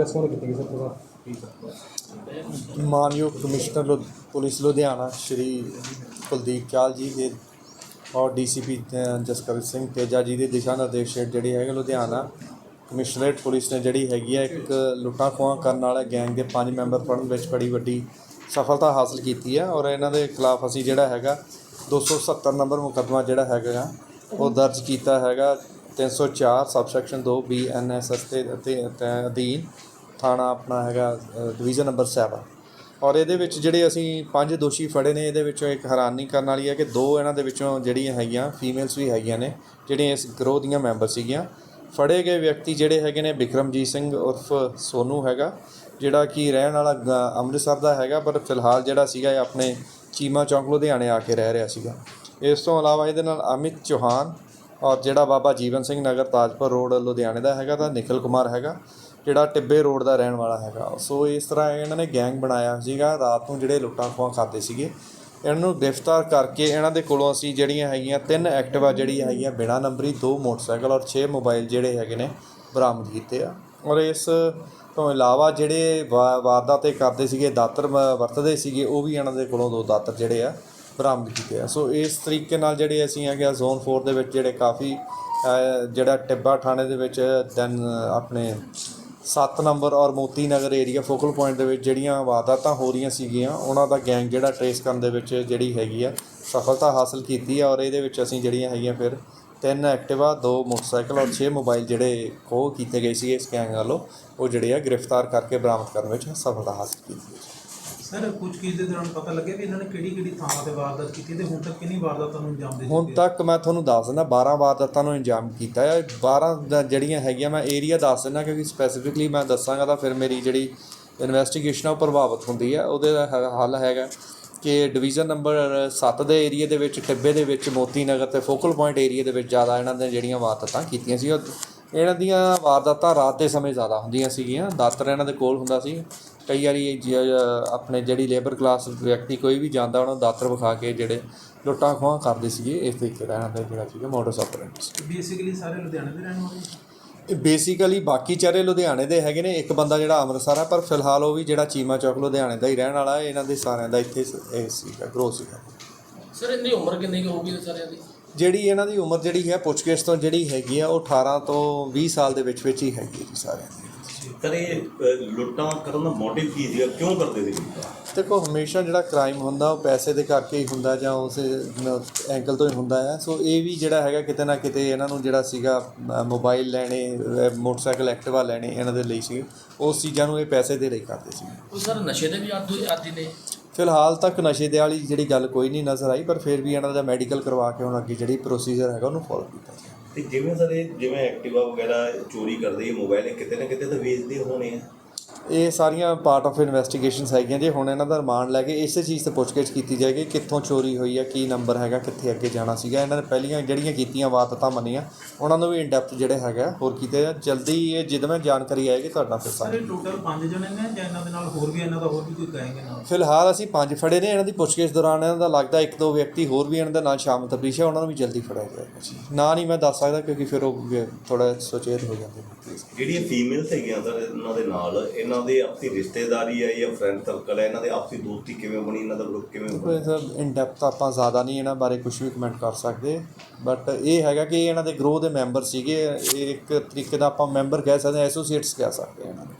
Press conference ਕੀਤੀ ਗਈ sir ਤੁਹਾਡਾ ਮਾਨਯੋਗ ਕਮਿਸ਼ਨਰ ਲੁ- ਪੁਲਿਸ ਲੁਧਿਆਣਾ, ਸ਼੍ਰੀ ਕੁਲਦੀਪ ਚਾਲ ਜੀ ਦੇ ਔਰ ਡੀਸੀਪੀ ਜਸਕਰ ਸਿੰਘ ਤੇਜਾ ਜੀ ਦੇ ਦਿਸ਼ਾ ਨਿਰਦੇਸ਼ ਹੇਠ ਜਿਹੜੀ ਹੈਗੇ ਲੁਧਿਆਣਾ ਕਮਿਸ਼ਨਰੇਟ ਪੁਲਿਸ ਨੇ ਜਿਹੜੀ ਹੈਗੀ ਹੈ ਇੱਕ ਲੁੱਟਾਂ ਖੋਹਾਂ ਕਰਨ ਵਾਲਾ ਗੈਂਗ ਦੇ ਪੰਜ ਮੈਂਬਰ ਫੜਨ ਵਿੱਚ ਬੜੀ ਵੱਡੀ ਸਫਲਤਾ ਹਾਸਲ ਕੀਤੀ ਹੈ ਔਰ ਇਹਨਾਂ ਦੇ ਖਿਲਾਫ ਅਸੀਂ ਜਿਹੜਾ ਹੈਗਾ 270 ਨੰਬਰ ਮੁਕੱਦਮਾ ਜਿਹੜਾ ਹੈਗਾ ਉਹ ਦਰਜ ਕੀਤਾ ਹੈਗਾ। 304 subsection 2 B, N, S S ਤੇ ਤੇ ਤੇ, ਅਧੀਨ ਥਾਣਾ ਆਪਣਾ ਹੈਗਾ ਡਿਵੀਜ਼ਨ ਨੰਬਰ 7 ਔਰ ਇਹਦੇ ਵਿੱਚ ਜਿਹੜੇ ਅਸੀਂ ਪੰਜ ਦੋਸ਼ੀ ਫੜੇ ਨੇ, ਇਹਦੇ ਵਿੱਚੋਂ ਇੱਕ ਹੈਰਾਨੀ ਕਰਨ ਵਾਲੀ ਹੈ ਕਿ ਦੋ ਇਹਨਾਂ ਦੇ ਵਿੱਚੋਂ ਜਿਹੜੀਆਂ ਹੈਗੀਆਂ, ਫੀਮੇਲਸ ਵੀ ਹੈਗੀਆਂ ਨੇ, ਜਿਹੜੀਆਂ ਇਸ ਗਰੋਹ ਦੀਆਂ ਮੈਂਬਰ ਸੀਗੀਆਂ। ਫੜੇ ਗਏ ਵਿਅਕਤੀ ਜਿਹੜੇ ਹੈਗੇ ਨੇ ਬਿਕਰਮਜੀਤ ਸਿੰਘ ਉਰਫ ਸੋਨੂ ਹੈਗਾ, ਜਿਹੜਾ ਕਿ ਰਹਿਣ ਵਾਲਾ ਗ- ਅੰਮ੍ਰਿਤਸਰ ਦਾ ਹੈਗਾ, ਪਰ ਫਿਲਹਾਲ ਜਿਹੜਾ ਸੀਗਾ ਇਹ ਆਪਣੇ ਚੀਮਾ ਚੌਂਕ ਲੁਧਿਆਣੇ ਆ ਕੇ ਰਹਿ ਰਿਹਾ ਸੀਗਾ। ਇਸ ਤੋਂ ਇਲਾਵਾ ਇਹਦੇ ਨਾਲ ਅਮਿਤ ਚੌਹਾਨ ਔਰ ਜਿਹੜਾ ਬਾਬਾ ਜੀਵਨ ਸਿੰਘ ਨਗਰ ਤਾਜਪੁਰ ਰੋਡ ਲੁਧਿਆਣੇ ਦਾ ਹੈਗਾ ਤਾਂ ਨਿਖਿਲ ਕੁਮਾਰ ਹੈਗਾ, ਜਿਹੜਾ ਟਿੱਬੇ ਰੋਡ ਦਾ ਰਹਿਣ ਵਾਲਾ ਹੈਗਾ। ਸੋ ਇਸ ਤਰ੍ਹਾਂ ਇਹਨਾਂ ਨੇ ਗੈਂਗ ਬਣਾਇਆ ਸੀਗਾ, ਰਾਤ ਨੂੰ ਜਿਹੜੇ ਲੁੱਟਾਂ ਖੋਹਾਂ ਕਰਦੇ ਸੀਗੇ। ਇਹਨਾਂ ਨੂੰ ਗ੍ਰਿਫਤਾਰ ਕਰਕੇ ਇਹਨਾਂ ਦੇ ਕੋਲੋਂ ਅਸੀਂ ਜਿਹੜੀਆਂ ਹੈਗੀਆਂ ਤਿੰਨ ਐਕਟਿਵਾ ਜਿਹੜੀ ਹੈਗੀਆਂ ਬਿਨਾਂ ਨੰਬਰੀ, ਦੋ ਮੋਟਰਸਾਈਕਲ ਔਰ 6 ਮੋਬਾਈਲ ਜਿਹੜੇ ਹੈਗੇ ਨੇ ਬਰਾਮਦ ਕੀਤੇ ਆ। ਔਰ ਇਸ ਤੋਂ ਇਲਾਵਾ ਜਿਹੜੇ ਵਾ- ਵਾਰਦਾਤ ਕਰਦੇ ਸੀਗੇ, ਦਾਤਰ ਮ- ਵਰਤਦੇ ਸੀਗੇ, ਉਹ ਵੀ ਇਹਨਾਂ ਦੇ ਕੋਲੋਂ ਦੋ ਦਾਤਰ ਜਿਹੜੇ ਆ ਬਰਾਮਦ ਕੀਤੇ ਆ। ਸੋ ਇਸ ਤਰੀਕੇ ਨਾਲ ਜਿਹੜੇ ਅਸੀਂ ਹੈਗੇ ਆ ਜ਼ੋਨ 4 ਦੇ ਵਿੱਚ ਜਿਹੜੇ ਕਾਫੀ ਜਿਹੜਾ ਟਿੱਬਾ ਥਾਣੇ ਦੇ ਵਿੱਚ, ਦੈਨ ਆਪਣੇ 7 ਨੰਬਰ ਔਰ Moti Nagar area focal point ਦੇ ਵਿੱਚ ਜਿਹੜੀਆਂ ਵਾਰਦਾਤਾਂ ਹੋ ਰਹੀਆਂ ਸੀਗੀਆਂ, ਉਹਨਾਂ ਦਾ ਗੈਂਗ ਜਿਹੜਾ ਟਰੇਸ ਕਰਨ ਦੇ ਵਿੱਚ ਜਿਹੜੀ ਹੈਗੀ ਆ, ਸਫਲਤਾ ਹਾਸਲ ਕੀਤੀ ਆ ਔਰ ਇਹਦੇ ਵਿੱਚ ਅਸੀਂ ਜਿਹੜੀਆਂ ਹੈਗੀਆਂ ਫਿਰ ਤਿੰਨ ਐਕਟਿਵਾ, ਦੋ ਮੋਟਰਸਾਈਕਲ ਔਰ 6 ਮੋਬਾਈਲ ਜਿਹੜੇ ਖੋਹ ਕੀਤੇ ਗਏ ਸੀਗੇ ਇਸ ਗੈਂਗ ਵੱਲੋਂ, ਉਹ ਜਿਹੜੇ ਆ ਗ੍ਰਿਫਤਾਰ ਕਰਕੇ ਬਰਾਮਦ ਕਰਨ ਵਿੱਚ ਸਫਲਤਾ ਹਾਸਲ ਕੀਤੀ ਹੈ ਸਰ ਕੁਝ ਚੀਜ਼ ਦੇ ਦੌਰਾਨ ਪਤਾ ਲੱਗਿਆ ਵੀ ਇਹਨਾਂ ਨੇ ਕਿਹੜੀ ਕਿਹੜੀ ਥਾਵਾਂ ਤੇ ਵਾਰਦਾਤ ਕੀਤੀ ਤੇ ਹੁਣ ਤੱਕ ਕਿੰਨੀ ਵਾਰਦਾਤਾਂ ਨੂੰ ਅੰਜਾਮ ਦੇ ਹੁਣ? ਤੱਕ ਮੈਂ ਤੁਹਾਨੂੰ ਦੱਸ ਦਿੰਦਾ 12 ਵਾਰਦਾਤਾਂ ਨੂੰ ਅੰਜਾਮ ਕੀਤਾ ਹੈ। 12 ਦਾ ਜਿਹੜੀਆਂ ਹੈਗੀਆਂ ਮੈਂ ਏਰੀਆ ਦੱਸ ਦਿੰਦਾ ਕਿਉਂਕਿ ਸਪੈਸੀਫਿਕਲੀ ਮੈਂ ਦੱਸਾਂਗਾ ਤਾਂ ਫਿਰ ਮੇਰੀ ਜਿਹੜੀ ਇਨਵੈਸਟੀਗੇਸ਼ਨ ਆ ਉਹ ਪ੍ਰਭਾਵਿਤ ਹੁੰਦੀ ਹੈ ਉਹਦੇ ਦਾ ਹੱਲ ਹੈਗਾ ਕਿ ਡਿਵੀਜ਼ਨ ਨੰਬਰ 7 ਦੇ ਏਰੀਆ ਦੇ ਵਿੱਚ ਟਿੱਬੇ ਦੇ ਵਿੱਚ ਮੋਤੀ ਨਗਰ ਤੇ ਫੋਕਲ ਪੁਆਇੰਟ ਏਰੀਆ ਦੇ ਵਿੱਚ ਜ਼ਿਆਦਾ ਇਹਨਾਂ ਨੇ ਜਿਹੜੀਆਂ ਵਾਰਦਾਤਾਂ ਕੀਤੀਆਂ ਸੀ। ਉਹ ਇਹਨਾਂ ਦੀਆਂ ਵਾਰਦਾਤਾਂ ਰਾਤ ਦੇ ਸਮੇਂ ਜ਼ਿਆਦਾ ਹੁੰਦੀਆਂ ਸੀਗੀਆਂ। ਦਾਤਰ ਇਹਨਾਂ ਦੇ ਕੋਲ ਹੁੰਦਾ ਸੀ। ਕਈ ਵਾਰੀ ਇਹ ਜ- ਆਪਣੇ ਜਿਹੜੀ ਲੇਬਰ ਕਲਾਸ ਵਿਅਕਤੀ ਕੋਈ ਵੀ ਜਾਂਦਾ ਉਹਨਾਂ ਨੂੰ ਦਾਤਰ ਵਿਖਾ ਕੇ ਜਿਹੜੇ ਲੁੱਟਾਂ ਖੋਹਾਂ ਕਰਦੇ ਸੀਗੇ ਇਸ ਤਰੀਕੇ ਦਾ ਇਹਨਾਂ ਦਾ ਜਿਹੜਾ ਸੀਗਾ ਮੋਡਸ ਆਪਰੈਂਟਸ ਬੇਸਿਕਲੀ ਸਾਰੇ ਲੁਧਿਆਣੇ ਦੇ ਰਹਿਣ ਵਾਲੇ? ਬੇਸਿਕਲੀ ਬਾਕੀ ਚਾਰੇ ਲੁਧਿਆਣੇ ਦੇ ਹੈਗੇ ਨੇ ਇੱਕ ਬੰਦਾ ਜਿਹੜਾ ਅੰਮ੍ਰਿਤਸਰ ਆ ਪਰ ਫਿਲਹਾਲ ਉਹ ਵੀ ਜਿਹੜਾ ਚੀਮਾ ਚੌਕ ਲੁਧਿਆਣੇ ਦਾ ਹੀ ਰਹਿਣ ਵਾਲਾ ਹੈ ਇਹਨਾਂ ਦੇ ਸਾਰਿਆਂ ਦਾ ਇੱਥੇ ਸ- ਇਹ ਸੀਗਾ ਗਰੋ ਸੀਗਾ। ਸਰ ਇੰਨੀ ਉਮਰ ਕਿੰਨੀ ਕੁ ਹੋਊਗੀ ਸਾਰਿਆਂ ਦੀ? ਜਿਹੜੀ ਇਹਨਾਂ ਦੀ ਉਮਰ ਜਿਹੜੀ ਹੈ ਪੁੱਛਗਿੱਛ ਤੋਂ ਜਿਹੜੀ ਹੈਗੀ ਆ ਉਹ 18 ਤੋਂ 20 ਸਾਲ ਦੇ ਵਿੱਚ ਵਿੱਚ ਹੀ ਹੈਗੀ ਹੈ ਜੀ ਸਾਰਿਆਂ ਦੀ। ਸਰ ਇਹ ਅ, ਲੁੱਟਾਂ ਕਰਨ ਦਾ ਮੋਟਿਵ ਕੀ ਸੀਗਾ? ਕਿਉਂ ਕਰਦੇ ਸੀ ਦੇਖੋ ਹਮੇਸ਼ਾ ਜਿਹੜਾ ਕ੍ਰਾਈਮ ਹੁੰਦਾ ਉਹ ਪੈਸੇ ਦੇ ਕਰਕੇ ਹੀ ਹੁੰਦਾ ਜਾਂ ਉਸ ਐਂਗਲ ਤੋਂ ਹੀ ਹੁੰਦਾ ਹੈ। ਸੋ ਇਹ ਵੀ ਜਿਹੜਾ ਹੈਗਾ ਕਿਤੇ ਨਾ ਕਿਤੇ ਇਹਨਾਂ ਨੂੰ ਜਿਹੜਾ ਸੀਗਾ ਅ, ਮੋਬਾਈਲ ਲੈਣੇ ਅ, ਮੋਟਰਸਾਈਕਲ ਐਕਟਿਵਾ ਲੈਣੇ ਇਹਨਾਂ ਦੇ ਲਈ ਸੀ ਉਸ ਚੀਜ਼ਾਂ ਨੂੰ ਇਹ ਪੈਸੇ ਦੇ ਲਈ ਕਰਦੇ ਸੀ ਉਹ ਸਰ ਨਸ਼ੇ ਦੇ ਵੀ ਆਦੀ ਆਦੀ ਨੇ? ਫਿਲਹਾਲ ਤੱਕ ਨਸ਼ੇ ਦੇ ਵਾਲੀ ਜਿਹੜੀ ਗੱਲ ਕੋਈ ਨਹੀਂ ਨਜ਼ਰ ਆਈ ਪਰ ਫਿਰ ਵੀ ਇਹਨਾਂ ਦਾ ਮੈਡੀਕਲ ਕਰਵਾ ਕੇ ਹੁਣ ਅੱਗੇ ਜਿਹੜੀ ਪ੍ਰੋਸੀਜਰ ਹੈਗਾ ਉਹਨੂੰ ਫੋਲੋ ਕੀਤਾ ਜਾਏ ਤੇ ਜਿਵੇਂ ਸਰ ਇਹ ਜਿਵੇਂ ਐਕਟਿਵਾ ਵਗੈਰਾ ਚੋਰੀ ਕਰਦੇ ਇਹ ਮੋਬਾਈਲ ਕਿਤੇ ਨਾ ਕਿਤੇ ਤਾਂ ਵੇਚਦੇ ਹੋਣੇ ਆ। ਇਹ ਸਾਰੀਆਂ ਪਾਰਟ ਆਫ ਇਨਵੈਸਟੀਗੇਸ਼ਨਸ ਹੈਗੀਆਂ ਜੇ। ਹੁਣ ਇਹਨਾਂ ਦਾ ਰਿਮਾਂਡ ਲੈ ਕੇ ਇਸੇ ਚੀਜ਼ ਤੇ ਪੁੱਛਗਿੱਛ ਕੀਤੀ ਜਾਏਗੀ ਕਿੱਥੋਂ ਚੋਰੀ ਹੋਈ ਹੈ ਕੀ ਨੰਬਰ ਹੈਗਾ ਕਿੱਥੇ ਅੱਗੇ ਜਾਣਾ ਸੀਗਾ। ਇਹਨਾਂ ਨੇ ਪਹਿਲੀਆਂ ਜਿਹੜੀਆਂ ਕੀਤੀਆਂ ਵਾਰਦਾਤਾਂ ਮੰਨੀਆਂ ਉਹਨਾਂ ਨੂੰ ਵੀ ਇਨ ਡੈਪਥ ਜਿਹੜੇ ਹੈਗਾ ਹੋਰ ਕੀਤੇ ਆ। ਜਲਦੀ ਇਹ ਜਿੱਦ ਮੈਂ ਜਾਣਕਾਰੀ ਆਏਗੀ ਤੁਹਾਡਾ ਫਿਰ ਸਰ। ਟੋਟਲ 5 ਜਣੇ ਨੇ ਜਾਂ ਇਹਨਾਂ ਦੇ ਨਾਲ ਹੋਰ ਵੀ ਇਹਨਾਂ ਦਾ ਹੋਰ ਵੀ ਕੋਈ ਕਹੇਗੇ ਨਾਲ ਫਿਲਹਾਲ ਅਸੀਂ ਪੰਜ ਫੜੇ ਨੇ ਇਹਨਾਂ ਦੀ ਪੁੱਛਗਿੱਛ ਦੌਰਾਨ ਇਹਨਾਂ ਦਾ ਲੱਗਦਾ ਇੱਕ ਦੋ ਵਿਅਕਤੀ ਹੋਰ ਵੀ ਇਹਨਾਂ ਦੇ ਨਾਲ ਸ਼ਾਮਲ ਤਬਦੀਸ਼ ਹੈ ਉਹਨਾਂ ਨੂੰ ਵੀ ਜਲਦੀ ਫੜਿਆ ਜਾਏਗਾ ਜੀ। ਨਾ ਨਹੀਂ ਮੈਂ ਦੱਸ ਸਕਦਾ ਕਿਉਂਕਿ ਫਿਰ ਉਹ ਥੋੜਾ ਸੁਚੇਤ ਹੋ ਜਾਂਦੇ ਜਿਹੜੀਆਂ ਫੀਮੇਲਸ ਹੈਗੀਆਂ ਸਰ ਇਹਨਾਂ ਦੇ ਨਾਲ ਇਹਨਾਂ ਦੇ ਆਪਸੀ ਰਿਸ਼ਤੇਦਾਰੀ ਹੈ, ਜਾਂ ਫਰੈਂਡ ਸਰਕਲ ਹੈ, ਇਹਨਾਂ ਦੇ ਆਪਸੀ ਦੋਸਤੀ ਕਿਵੇਂ ਬਣੀ, ਇਹਨਾਂ ਦਾ ਗਰੁੱਪ ਕਿਵੇਂ ਬਣਿਆ ਸਰ ਇਨ ਡੈਪਥ ਆਪਾਂ ਜ਼ਿਆਦਾ ਨਹੀਂ ਇਹਨਾਂ ਬਾਰੇ ਕੁਝ ਵੀ ਕਮੈਂਟ ਕਰ ਸਕਦੇ ਬਟ ਇਹ ਹੈਗਾ ਕਿ ਇਹਨਾਂ ਦੇ ਗਰੋਹ ਦੇ ਮੈਂਬਰ ਸੀਗੇ, ਇਹ ਇੱਕ ਤਰੀਕੇ ਦਾ ਆਪਾਂ ਮੈਂਬਰ ਕਹਿ ਸਕਦੇ ਐਸੋਸੀਏਟਸ ਕਹਿ ਸਕਦੇ ਹਾਂ ਇਹਨਾਂ ਨੂੰ